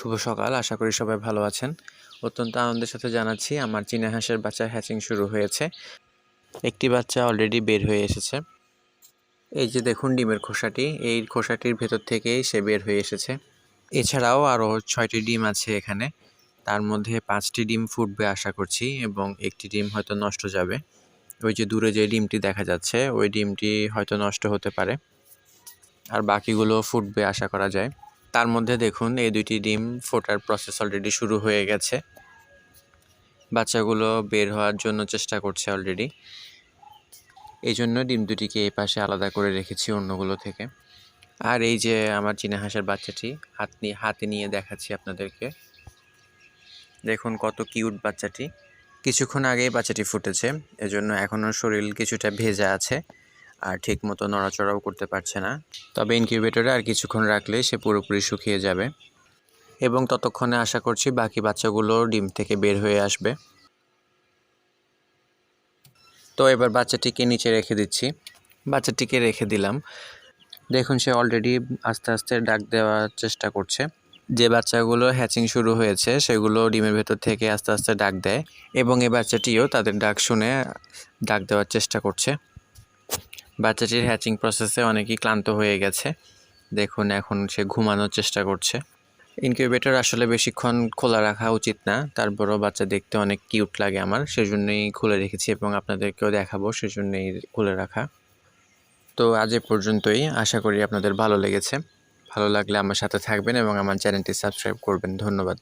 শুভ সকাল, আশা করি সবাই ভালো আছেন। অত্যন্ত আনন্দের সাথে জানাচ্ছি, আমার চীনা হাঁসের বাচ্চা হ্যাচিং শুরু হয়েছে। একটি বাচ্চা অলরেডি বের হয়ে এসেছে। এই যে দেখুন ডিমের খোসাটি, এই খোসাটির ভেতর থেকেই সে বের হয়ে এসেছে। এছাড়াও আরও ছয়টি ডিম আছে এখানে। তার মধ্যে পাঁচটি ডিম ফুটবে আশা করছি, এবং একটি ডিম হয়তো নষ্ট যাবে। ওই যে দূরে যে ডিমটি দেখা যাচ্ছে, ওই ডিমটি হয়তো নষ্ট হতে পারে। আর বাকিগুলো ফুটবে আশা করা যায়। তার মধ্যে দেখুন, এই দুইটি ডিম ফোটার প্রসেস অলরেডি শুরু হয়ে গেছে। বাচ্চাগুলো বের হওয়ার জন্য চেষ্টা করছে অলরেডি এই জন্য ডিম দুটিকে এই পাশে আলাদা করে রেখেছি অন্যগুলো থেকে। আর এই যে আমার চীনা হাঁসের বাচ্চাটি হাত নিয়ে হাতে নিয়ে দেখাচ্ছি আপনাদেরকে। দেখুন কত কিউট বাচ্চাটি। কিছুক্ষণ আগেই বাচ্চাটি ফুটেছে, এজন্য এখনও শরীর কিছুটা ভেজা আছে। আর ঠিক মতো নড়াচড়াও করতে পারছে না। তবে ইনকিউবেটরে আর কিছুক্ষণ রাখলে সে পুরোপুরি শুকিয়ে যাবে। এবং ততক্ষণে আশা করছি বাকি বাচ্চাগুলো ডিম থেকে বের হয়ে আসবে। তো এবার বাচ্চাটিকে নিচে রেখে দিচ্ছি। বাচ্চাটিকে রেখে দিলাম। দেখুন, সে অলরেডি আস্তে আস্তে ডাক দেওয়ার চেষ্টা করছে। যে বাচ্চাগুলো হ্যাচিং শুরু হয়েছে, সেগুলো ডিমের ভেতর থেকে আস্তে আস্তে ডাক দেয়। এবং এই বাচ্চাটিও তাদের ডাক শুনে ডাক দেওয়ার চেষ্টা করছে। বাচ্চাটির হ্যাচিং প্রসেসে অনেকই ক্লান্ত হয়ে গেছে। দেখুন, এখন সে ঘুমানোর চেষ্টা করছে। ইনকিউবেটর আসলে বেশিক্ষণ খোলা রাখা উচিত না। তারপরও বাচ্চা দেখতে অনেক কিউট লাগে আমার, সেজন্যই খুলে রেখেছি এবং আপনাদেরকেও দেখাবো সেজন্যই খুলে রাখা। তো আজ এ পর্যন্তই। আশা করি আপনাদের ভালো লেগেছে। ভালো লাগলে আমার সাথে থাকবেন এবং আমার চ্যানেলটি সাবস্ক্রাইব করবেন। ধন্যবাদ।